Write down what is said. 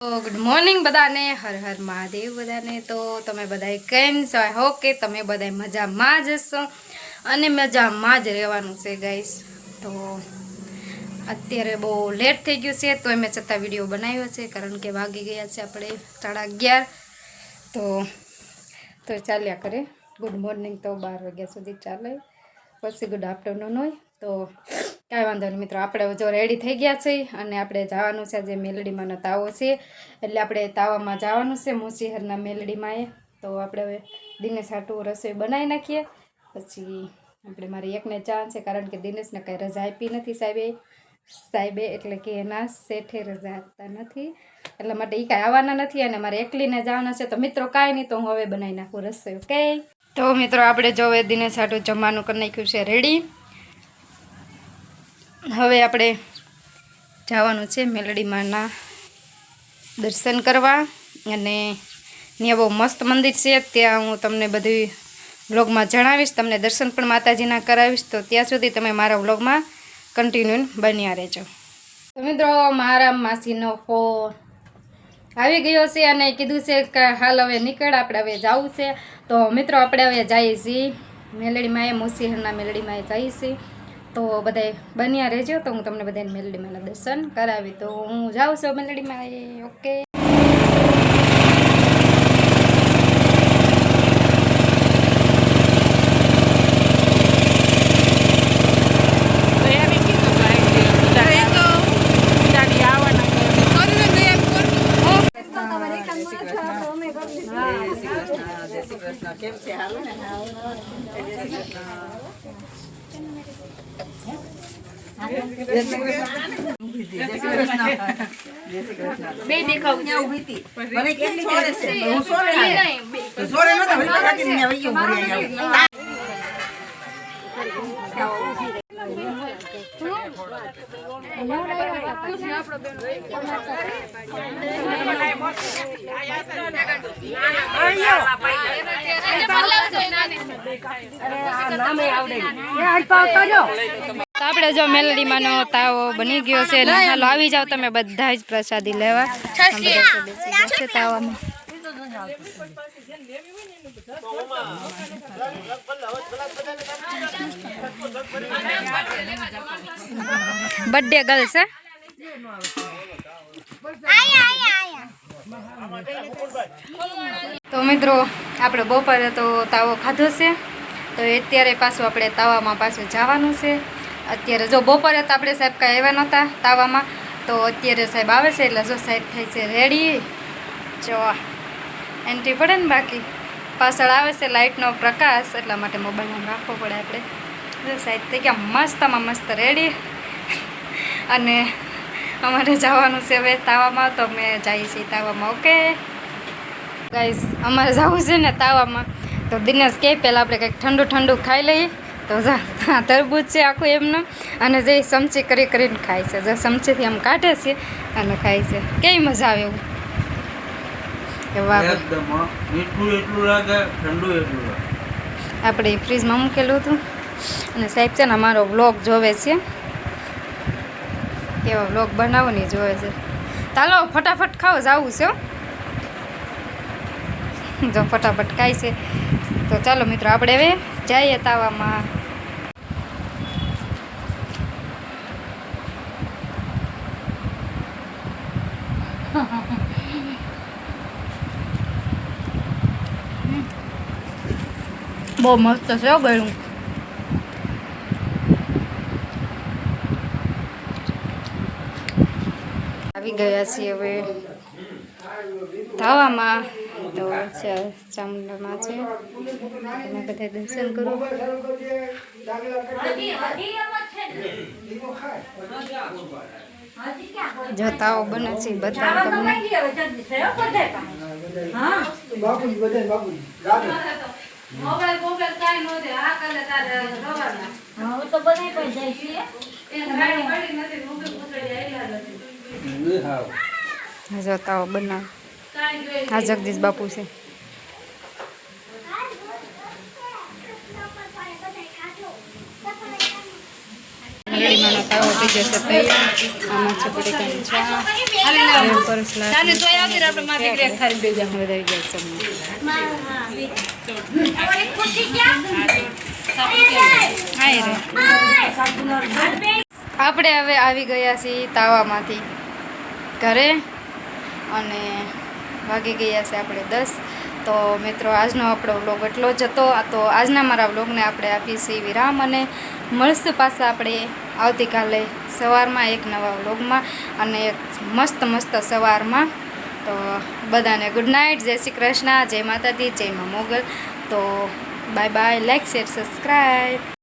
Good morning બધાને, હર હર મહાદેવ બધાને. તો તમે બધાએ કેમ છો? આઈ હોપ કે તમે બધાએ મજામાં જ હશો. અને મજામાં જ રહેવાનું છે ગાઈસ તો અત્યારે બહુ લેટ થઈ ગયું છે તો મેં છતાં વીડિયો બનાવ્યો છે, કારણ કે વાગી ગયા છે આપણે સાડા અગિયાર. તો તો ચાલ્યા કરે. ગુડ મોર્નિંગ તો બાર વાગ્યા સુધી ચાલે. પછી ગુડ આફ્ટરનૂન હોય તો કાંઈ વાંધો નહીં મિત્રો, આપણે જો રેડી થઈ ગયા છે અને આપણે જવાનું છે જે મેલડીમાંનો તાવો છે. એટલે આપણે તાવામાં જવાનું છે મોસીહરના મેલડીમાં એ તો આપણે હવે દિનેશ હાટું રસોઈ બનાવી નાખીએ. પછી આપણે મારી એકને ચા છે કારણ કે દિનેશને કાંઈ રજા આપી નથી સાહેબે. સાહેબે એટલે કે એના શેઠે રજા આપતા નથી. એટલા માટે એ કાંઈ આવવાના નથી અને મારે એકલીને જવાના છે. તો મિત્રો કાંઈ નહીં, તો હું હવે બનાવી નાખું રસોઈ, ઓકે? તો મિત્રો, આપણે જો હવે દિનેશ હાટું જમવાનું કરી નાખ્યું છે રેડી હવે આપણે જવાનું છે મેલડી માના દર્શન કરવા અને ત્યાં બહુ મસ્ત મંદિર છે. ત્યાં હું તમને બધી વ્લોગમાં જણાવીશ, તમને દર્શન પણ માતાજીના કરાવીશ. તો ત્યાં સુધી તમે મારા વ્લોગમાં કન્ટિન્યુ બન્યા રહેજો. તો મિત્રો, મારા માસીનો ફોન આવી ગયો છે અને કીધું છે કે હાલ હવે નીકળ, આપણે હવે જવું છે. તો મિત્રો, આપણે હવે જઈએ છીએ. મેલડીમાં એ મોસીહરના મેલડીમાં એ જઈએ છીએ. તો બધાય બન્યા રહેજો તો હું તમને બધાને મેલડીમાંના દર્શન કરાવી તો હું જાઉં છું મેલડીમાં. એ ઓકે. બે દેખાવ મને કેટલી કરે છે? હું સોરે આવી. તો સોરે નતા, વળી કાઢીને તો આપણે જો મેલડીમાંનો તાવો બની ગયો છે ને હાલો આવી જાવ તમે બધા જ પ્રસાદી લેવા. છે તાવામાં બર્થડે ગર્લ છે? તો મિત્રો, આપણે બપોરે તો તાવો ખાધો છે. તો અત્યારે પાછું આપણે તાવામાં પાછું જવાનું છે. અત્યારે જો બપોરે તો આપણે સાહેબ કાંઈ આવ્યા નહોતા તાવામાં, તો અત્યારે સાહેબ આવે છે એટલે જો સાહેબ થાય છે રેડી જો એન્ટ્રી પડે ને બાકી. પાછળ આવે છે લાઇટનો પ્રકાશ, એટલા માટે મોબાઈલમાં રાખવો પડે આપણે. જો સાહેબ થઈ ગયા, મસ્તમાં મસ્ત રેડી અને અમારે જવાનું છે હવે તાવામાં, તો અમે જઈએ છીએ તાવામાં, ઓકે? ગાઈસ અમારે જવું છે ને તાવામાં. તો દિનેશ કહે, પહેલાં આપણે કંઈક ઠંડુ ઠંડુ ખાઈ લઈએ. તો જા તરબૂચ છે આખું એમને. અને જે ચમચી કરી કરીને ખાય છે. જે ચમચીથી આમ કાઢે છે અને ખાય છે. કેવી મજા આવે એવું? આપણે ફ્રીજમાં મૂકેલું હતું. અને સાહેબ છે ને અમારો વ્લોગ જોવે છે. કેવો વ્લોગ બનાવો ને જોવે છે. ચાલો ફટાફટ ખાઓ જવું છે હો. જો ફટાફટ ખાય છે. તો ચાલો મિત્રો આપણે હવે જઈએ તાવામાં. બહુ મસ્ત છે ગયું આવી ગયા છીએ હવે ધાવામાં. તો ચામુંડામાં છે. એના બધા દર્શન કરો. જો તાવો બને છે બધા બતાવો તમને જતાઓ મોબાઈલ કાઈ જગદીશ બાપુ આ કાલે તારે રવાના એન ગાડી પડી નથી મોબાઈલ પૂછડી આયલા નથી જો તાવો બનાવ આ જગદીશ બાપુ છે આપણે હવે આવી ગયા છીએ તાવામાંથી ઘરે અને વાગી ગયા છે આપણે દસ. તો મિત્રો, આજનો આપણો વ્લોગ એટલો જ હતો. તો આજના મારા વ્લોગને આપણે છીએ વિરામ અને મળશું પાછા આપણે આવતીકાલે સવારમાં એક નવા વ્લોગમાં અને એક મસ્ત મસ્ત સવારમાં. તો બધાને ગુડ નાઇટ જય શ્રી કૃષ્ણ, જય માતાજી, જય મા મોગલ. તો bye bye like share subscribe